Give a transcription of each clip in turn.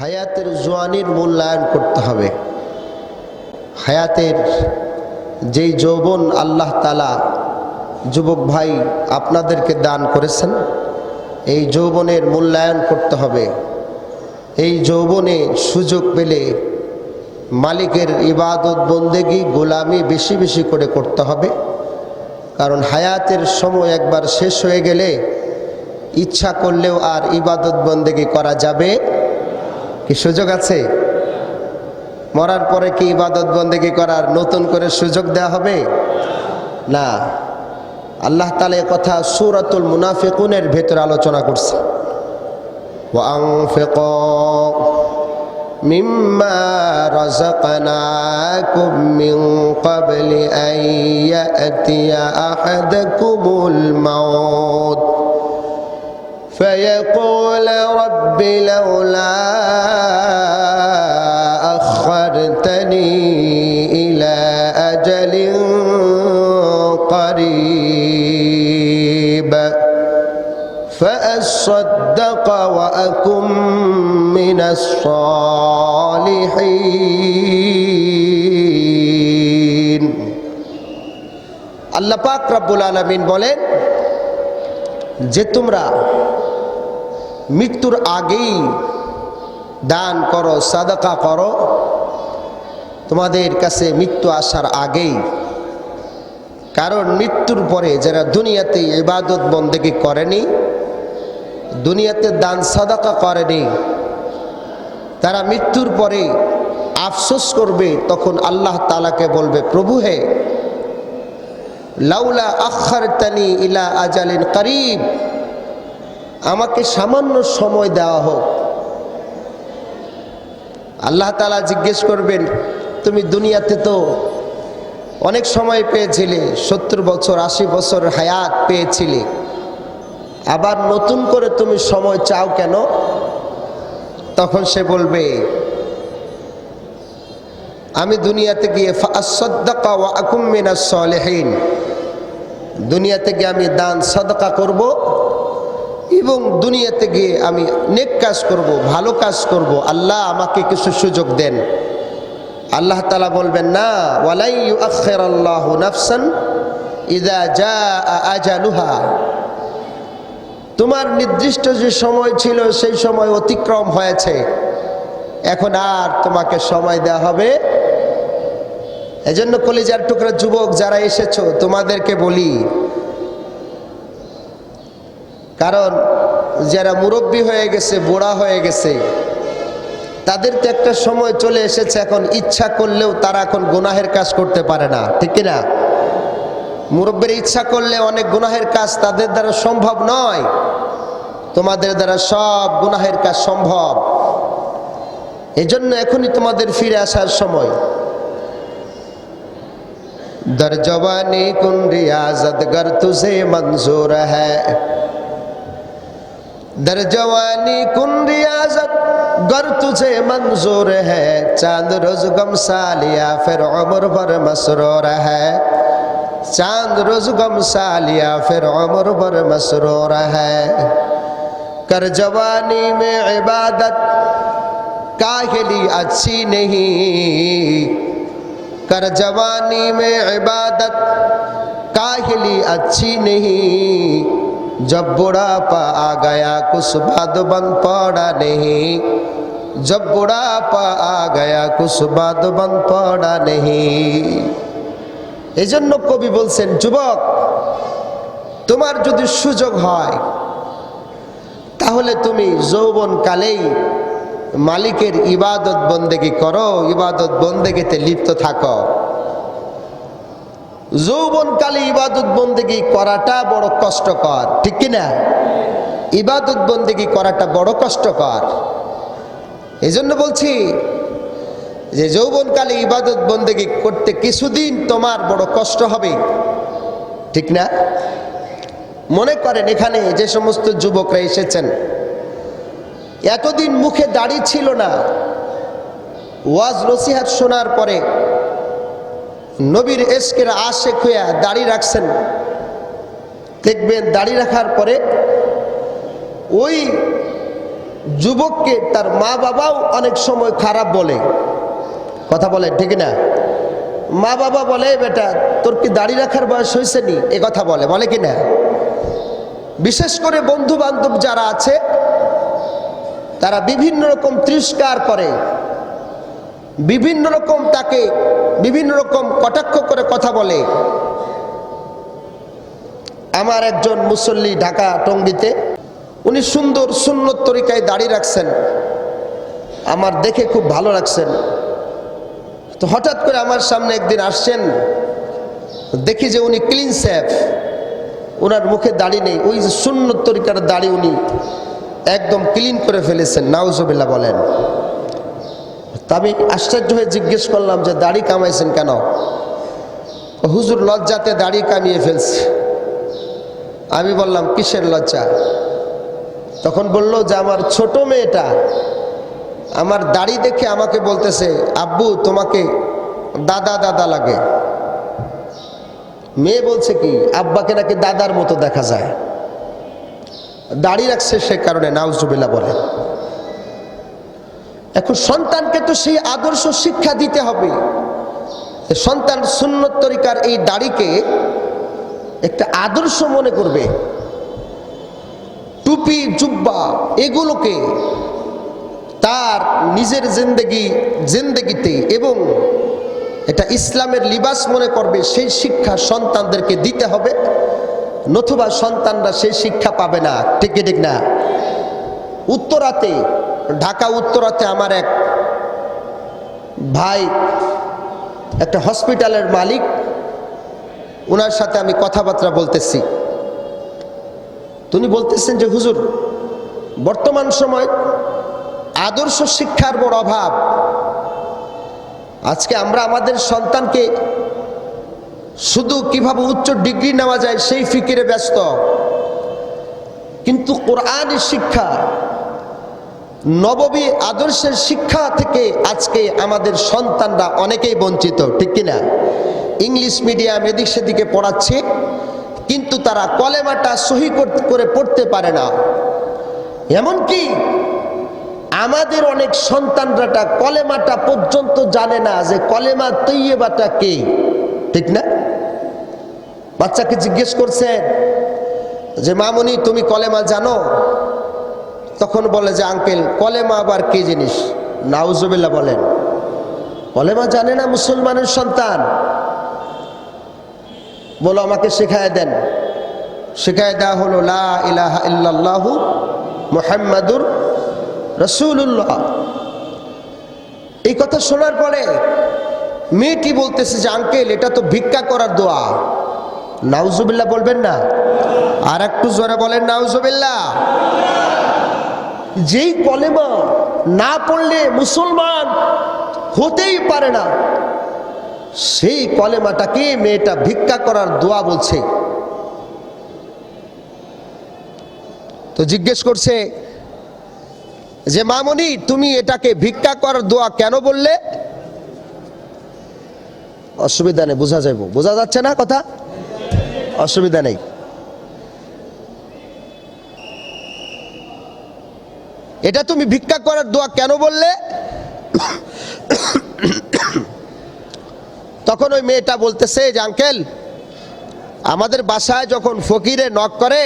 হায়াতের জোয়ানির মূল্যায়ন করতে হবে। হায়াতের যেই যৌবন আল্লাহ তালা যুবক ভাই আপনাদেরকে দান করেছেন, এই যৌবনের মূল্যায়ন করতে হবে। এই যৌবনে সুযোগ পেলে মালিকের ইবাদত, বন্দেগি, গোলামি বেশি বেশি করে করতে হবে। কারণ হায়াতের সময় একবার শেষ হয়ে গেলে ইচ্ছা করলেও আর ইবাদত, বন্দেগি করা যাবে কি সুযোগ আছে মরার পরে কি ইবাদত বন্দেগি করার নতুন করে সুযোগ দেওয়া হবে না আল্লাহ তালা এ কথা সুরাতুল মুনাফিকুনের ভেতরে আলোচনা করছে وأنفقوا مما رزقناكم من قبل أن يأتي أحدكم الموت فيقول رب لولا أخرتني إلى أجل قريب فأصدق وأكن من الصالحين আল্লাহ পাক রব্বুল আলমিন বলেন যে তোমরা মৃত্যুর আগেই দান করো, সাদাকা করো। তোমাদের কাছে মৃত্যু আসার আগেই। কারণ মৃত্যুর পরে যারা দুনিয়াতে ইবাদত বন্দেগি করেনি, দুনিয়াতে দান সাদাকা করেনি, তারা মৃত্যুর পরে আফসোস করবে, তখন আল্লাহ তালাকে বলবে, প্রভু হে, লাউলা আখার তানি ইলা আজালিন করিব। আমাকে সামান্য সময় দেওয়া হোক। আল্লাহ তালা জিজ্ঞেস করবেন, তুমি দুনিয়াতে তো অনেক সময় পেয়েছিলে, সত্তর বছর, আশি বছর হায়াত পেয়েছিলে। আবার নতুন করে তুমি সময় চাও কেন? তখন সে বলবে, আমি দুনিয়াতে গিয়ে সলেহীন দুনিয়াতে গিয়ে আমি দান সদকা করব এবং দুনিয়াতে গিয়ে আমি নেক কাজ করব, ভালো কাজ করব। আল্লাহ আমাকে কিছু সুযোগ দেন। আল্লাহ তালা বলবেন, না, ওয়ালাই আখের আল্লাহ নাফসান ইদা যা আজালুহা। তোমার নির্দিষ্ট যে সময় ছিল, সেই সময় অতিক্রম হয়েছে। এখন আর তোমাকে সময় দেওয়া হবে। এজন্য কলিজার টুকরা যুবক যারা এসেছ, তোমাদেরকে বলি কারণ যারা মুরব্বী হয়ে গেছে, বুড়া হয়ে গেছে, তাদের তো একটা সময় চলে এসেছে, এখন ইচ্ছা করলেও তারা এখন গুনাহের কাজ করতে পারে না, ঠিক কিনা মুরব্বের ইচ্ছা করলে অনেক গুনাহের কাজ তাদের দ্বারা সম্ভব নয়। তোমাদের দ্বারা সব গুনাহের কাজ সম্ভব। এজন্য এখনই তোমাদের ফিরে আসার সময়। দরজবানি জবানি কুন্ডি আজাদ গর তুঝে মঞ্জুর হ্যাঁ در جوانی کن ریاضت، گر تجھے منظور ہے۔ چاند روز گم سالیا پھر عمر بھر مسرور ہے۔ چاند روز گم سالیا پھر عمر بھر مسرور ہے۔ کر جوانی میں عبادت، کاہلی اچھی نہیں۔ کر جوانی میں عبادت، کاہلی اچھی نہیں۔ जब बुढ़ापा आ गया कुछ बाद बन पड़ा नहीं जब बुढ़ापा आ गया कुछ बाद बन पड़ा नहीं এই জন্য কবি বলছেন যুবক তোমার যদি সুযোগ হয় তাহলে তুমি যৌবন কালেই মালিকের ইবাদত বন্দেগি করো ইবাদত বন্দেগিতে লিপ্ত থাকো যৌবনকালে ইবাদত বন্দেগি করাটা বড় কষ্টকর, ঠিক কিনা? ইবাদত বন্দেগি করাটা বড় কষ্টকর। এই জন্য বলছি যে যৌবনকালে ইবাদত বন্দেগি করতে কিছুদিন তোমার বড় কষ্ট হবে, ঠিক না? মনে করেন এখানে যে সমস্ত যুবকরা এসেছেন, এতদিন মুখে দাড়ি ছিল না। ওয়াজ নসিহাত শোনার পরে নবীর এসকের আশেক হইয়া দাড়ি রাখছেন। দেখবেন দাড়ি রাখার পরে ওই যুবককে তার মা বাবাও অনেক সময় খারাপ বলে। কথা বলে, ঠিক না? মা বাবা বলে বেটা, তোর কি দাড়ি রাখার বয়স হয়েছে নি? এ কথা বলে বলে কি না? বিশেষ করে বন্ধু বান্ধব যারা আছে, তারা বিভিন্ন রকম তিরস্কার করে। বিভিন্ন রকম তাকে বিভিন্ন রকম কটাক্ষ করে কথা বলে। আমার একজন মুসল্লি ঢাকা টঙ্গিতে, উনি সুন্দর সুন্নত তরিকায় দাড়ি রাখছেন। আমার দেখে খুব ভালো লাগছেন। তো হঠাৎ করে আমার সামনে একদিন আসছেন, দেখি যে উনি ক্লিন সেফ ওনার মুখে দাড়ি নেই, ওই যে সুন্নত তরিকার দাড়ি উনি একদম ক্লিন করে ফেলেছেন নাউজবিল্লা বলেন। তা আমি আশ্চর্য হয়ে জিজ্ঞেস করলাম যে, দাড়ি কামাইছেন কেন? হুজুর, লজ্জাতে দাড়ি কামিয়ে ফেলছে। আমি বললাম, কিসের লজ্জা? তখন বলল যে, আমার ছোট মেয়েটা আমার দাড়ি দেখে আমাকে বলতেছে, আব্বু, তোমাকে দাদা দাদা লাগে মেয়ে বলছে কি, আব্বাকে নাকি দাদার মতো দেখা যায়। দাড়ি রাখছে সে কারণে নাউজুবিল্লা বলে। এখন সন্তানকে তো সেই আদর্শ শিক্ষা দিতে হবে। সন্তান সুন্নত তরিকার এই দাড়িকে একটা আদর্শ মনে করবে। টুপি, জুব্বা এগুলোকে তার নিজের জিন্দগি, জিন্দগিতে এবং এটা ইসলামের লিবাস মনে করবে, সেই শিক্ষা সন্তানদেরকে দিতে হবে। নতুবা সন্তানরা সেই শিক্ষা পাবে না। ঠিক কি ঠিক না? উত্তরাতে ঢাকা উত্তরাতে আমার এক ভাই, একটা হসপিটালের মালিক ওনার সাথে আমি কথাবার্তা বলতেছি। তিনি বলতেছেন যে, হুজুর, বর্তমান সময় আদর্শ শিক্ষার বড় অভাব। আজকে আমরা আমাদের সন্তানকে শুধু কীভাবে উচ্চ ডিগ্রি নেওয়া যায় সেই ফিকিরে ব্যস্ত। কিন্তু কোরআনের শিক্ষা নববী আদর্শের শিক্ষা থেকে আজকে আমাদের সন্তানরা অনেকেই বঞ্চিত, ঠিক কিনা ইংলিশ মিডিয়াম এদিক সেদিকে পড়াচ্ছে, কিন্তু তারা কলেমাটা সহি কর- পড়তে পারে না। এমনকি আমাদের অনেক সন্তানরাটা কলেমাটা পর্যন্ত জানে না যে কলেমা তৈয়বাটা কে, ঠিক না? বাচ্চাকে জিজ্ঞেস করছেন যে, মামুনি, তুমি কলেমা জানো? তখন বলে যে, আঙ্কেল, কলেমা আবার কি জিনিস? নাউজুবিল্লাহ বলেন, কলেমা জানে না মুসলমানের সন্তান? বলো, আমাকে শেখায় দেন। শেখায় দেওয়া হলো, লা ইলাহা ইল্লাল্লাহু মুহাম্মাদুর রসুল্লাহ এই কথা শোনার পরে মেয়েটি বলতেছে যে, আঙ্কেল, এটা তো ভিক্ষা করার দোয়া। নাউজুবিল্লাহ বলবেন না। আর একটু জোরে বলেন, নাউজুবিল্লাহ। যেই কলেমা না পড়লে মুসলমান হতেই পারে না, সেই কলেমাটাকে মেয়েটা ভিক্ষা করার দোয়া বলছে। তো জিজ্ঞেস করছে, যে মামনি, তুমি এটাকে ভিক্ষা করার দোয়া কেন বললে? অসুবিধা নেই, বোঝা যাইব। বোঝা যাচ্ছে না কথা? অসুবিধা নেই। এটা তুমি ভিক্ষা করার দোয়া কেন বললে? তখন ওই মেয়েটা বলতেছে যে, আঙ্কেল, আমাদের বাসায় যখন ফকিরে নক করে,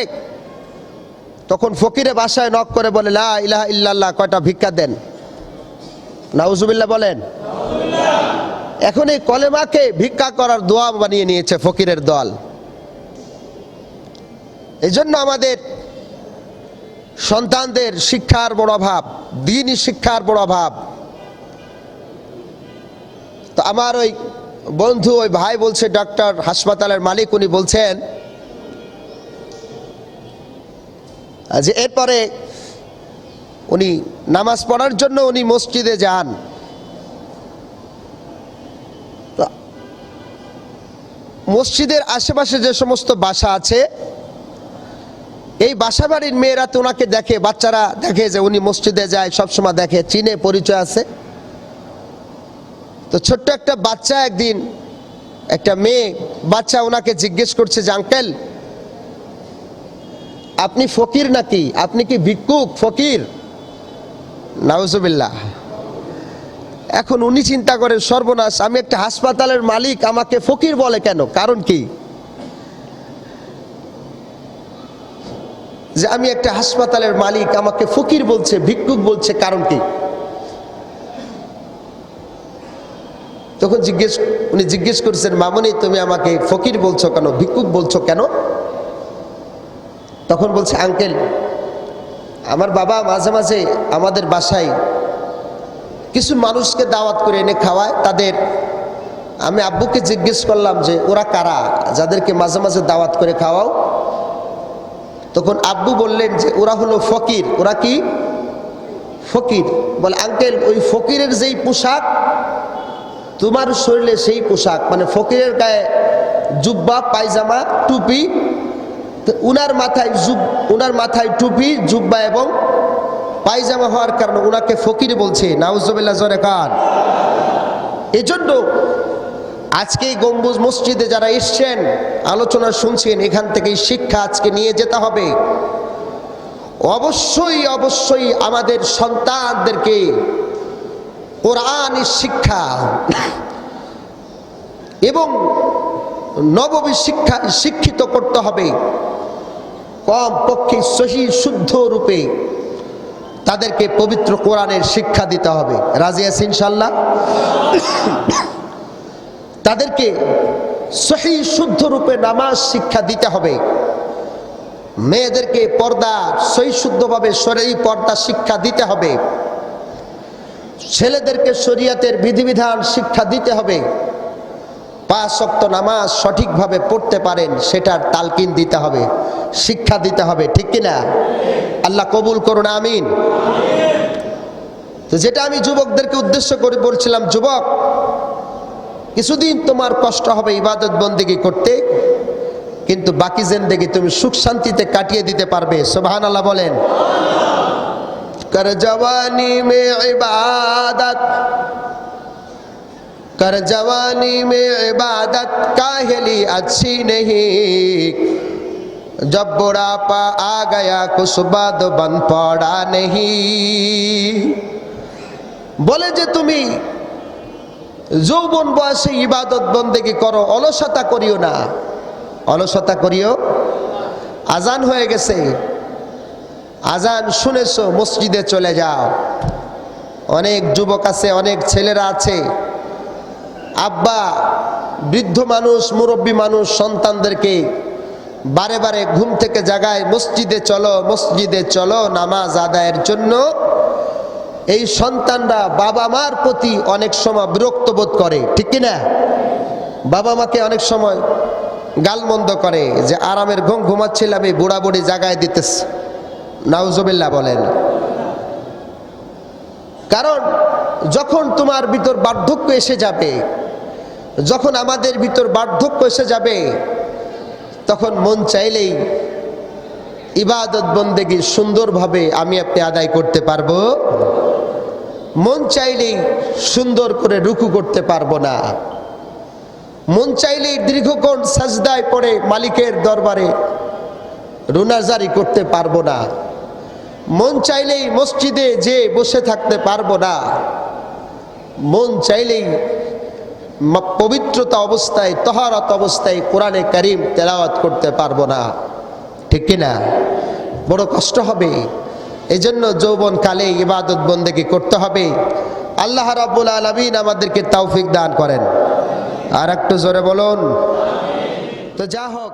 তখন ফকিরে বাসায় নক করে বলে, লা ইলাহা ইল্লাল্লাহ, কয়টা ভিক্ষা দেন? নাউজুবিল্লাহ বলেন। এখন এই কলেমাকে ভিক্ষা করার দোয়া বানিয়ে নিয়েছে ফকিরের দল। এই জন্য আমাদের সন্তানদের শিক্ষার বড় অভাব, দিনই শিক্ষার বড় অভাব। তো আমার ওই বন্ধু, ওই ভাই বলছে, ডক্টর হাসপাতালের মালিক, উনি বলছেন যে এরপরে উনি নামাজ পড়ার জন্য উনি মসজিদে যান। মসজিদের আশেপাশে যে সমস্ত বাসা আছে এই বাসা বাড়ির মেয়েরা তো ওনাকে দেখে, বাচ্চারা দেখে যে উনি মসজিদে যায়, সবসময় দেখে, চিনে, পরিচয় আছে। তো ছোট্ট একটা বাচ্চা একদিন, একটা মেয়ে, বাচ্চা ওনাকে জিজ্ঞেস করছে যে, আঙ্কেল, আপনি ফকির নাকি? আপনি কি ভিক্ষুক, ফকির? নাউজুবিল্লাহ। এখন উনি চিন্তা করে সর্বনাশ, আমি একটা হাসপাতালের মালিক, আমাকে ফকির বলে কেন? কারণ কি? যে আমি একটা হাসপাতালের মালিক, আমাকে ফকির বলছে, ভিক্ষুক বলছে, কারণ কি? তখন জিজ্ঞেস, উনি জিজ্ঞেস করেছেন, মামনি, তুমি আমাকে ফকির বলছো কেন, ভিক্ষুক বলছো কেন? তখন বলছে, আঙ্কেল, আমার বাবা মাঝে মাঝে আমাদের বাসায় কিছু মানুষকে দাওয়াত করে এনে খাওয়ায়। তাদের, আমি আব্বুকে জিজ্ঞেস করলাম যে, ওরা কারা? যাদেরকে মাঝে মাঝে দাওয়াত করে খাওয়াও? তখন আব্বু বললেন যে, ওরা হলো ফকির। ওরা কি? ফকির। বলে, আঙ্কেল, ওই ফকিরের যেই পোশাক, তোমার শরীরে সেই পোশাক। মানে ফকিরের গায়ে জুব্বা, পায়জামা, টুপি উনার মাথায় জুব, উনার মাথায় টুপি, জুব্বা এবং পায়জামা হওয়ার কারণে ওনাকে ফকির বলছে। নাউজবিল্লা জরে খান এজন্য আজকে গম্বুজ মসজিদে যারা এসছেন, আলোচনা শুনছেন, এখান থেকে শিক্ষা আজকে নিয়ে যেতে হবে। অবশ্যই অবশ্যই আমাদের সন্তানদেরকে কোরআনের শিক্ষা এবং নববী শিক্ষা শিক্ষিত করতে হবে। কম পক্ষে সহি, শুদ্ধ রূপে তাদেরকে পবিত্র কোরআনের শিক্ষা দিতে হবে। রাজি আছে ইনশাল্লাহ তাদেরকে সহি শুদ্ধ রূপে নামাজ শিক্ষা দিতে হবে। মেয়েদেরকে পর্দা সহি শুদ্ধভাবে শরীর পর্দা শিক্ষা দিতে হবে। ছেলেদেরকে শরিয়াতের বিধিবিধান শিক্ষা দিতে হবে। পাঁচ শক্ত নামাজ সঠিকভাবে পড়তে পারেন, সেটার তালকিন দিতে হবে, শিক্ষা দিতে হবে, ঠিক কিনা? আল্লাহ কবুল করুন, আমিন। যেটা আমি যুবকদেরকে উদ্দেশ্য করে বলছিলাম, যুবক কিছুদিন তোমার কষ্ট হবে ইবাদত বন্দিগি করতে কিন্তু বাকি জেন্দেগি তুমি সুখ শান্তিতে কাটিয়ে দিতে পারবে সোবাহান আল্লাহ বলেন कर जवानी में इबादत कर जवानी में इबादत काहली अच्छी नहीं जब बुढ़ापा आ गया कुछ बाद बन पड़ा नहीं বলে যে তুমি যৌবন বয়সে ইবাদত বন্দেগি করো, অলসতা করিও না। অলসতা করিও। আজান হয়ে গেছে। আজান শুনেছো, মসজিদে চলে যাও। অনেক যুবক আছে, অনেক ছেলেরা আছে। আব্বা, বৃদ্ধ মানুষ, মুরব্বী মানুষ, সন্তানদেরকে বারে বারে ঘুম থেকে জাগায়, মসজিদে চলো মসজিদে চলো, নামাজ আদায়ের জন্য এই সন্তানরা বাবা মার প্রতি অনেক সময় বিরক্ত বোধ করে, ঠিক কিনা? বাবা মাকে অনেক সময় গালমন্দ করে যে, আরামের ঘুম ঘুমাচ্ছিলাম, এই বুড়া বুড়ি জাগায় দিতেছে নাউজবিল্লা বলেন। কারণ যখন তোমার ভিতর বার্ধক্য এসে যাবে, যখন আমাদের ভিতর বার্ধক্য এসে যাবে, তখন মন চাইলেই ইবাদত বন্দেগি সুন্দরভাবে আমি আপনি আদায় করতে পারব। মন চাইলেই সুন্দর করে রুকু করতে পারব না। মন চাইলেই দীর্ঘক্ষণ সাজদায় পড়ে মালিকের দরবারে রুনাজারি করতে পারব না। মন চাইলেই মসজিদে যে বসে থাকতে পারব না। মন চাইলেই পবিত্রতা অবস্থায়, তহারত অবস্থায় কোরআনে করিম তেলাওয়াত করতে পারব না। ঠিক কিনা? বড় কষ্ট হবে। এজন্য যৌবন কালে ইবাদত বন্দেকে করতে হবে। আল্লাহ রাব্বুল আলমিন আমাদেরকে তৌফিক দান করেন। আর একটু জোরে বলুন। তো যা হোক